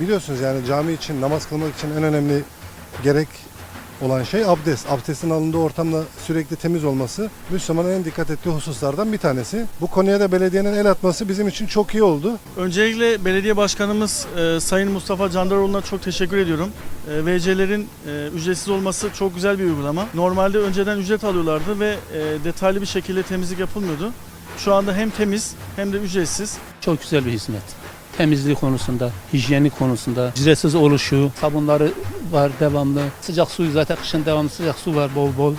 biliyorsunuz yani cami için namaz kılmak için en önemli gerek olan şey abdest. Abdestin alındığı ortamda sürekli temiz olması Müslümanın en dikkat ettiği hususlardan bir tanesi. Bu konuya da belediyenin el atması bizim için çok iyi oldu. Öncelikle belediye başkanımız e, Sayın Mustafa Candaroğlu'na çok teşekkür ediyorum. E, VC'lerin e, ücretsiz olması çok güzel bir uygulama. Normalde önceden ücret alıyorlardı ve e, detaylı bir şekilde temizlik yapılmıyordu. Şu anda hem temiz hem de ücretsiz. Çok güzel bir hizmet. Temizlik konusunda, hijyenik konusunda, ücretsiz oluşu, sabunları var devamlı. Sıcak suyu zaten kışın devamlı sıcak su var bol bol.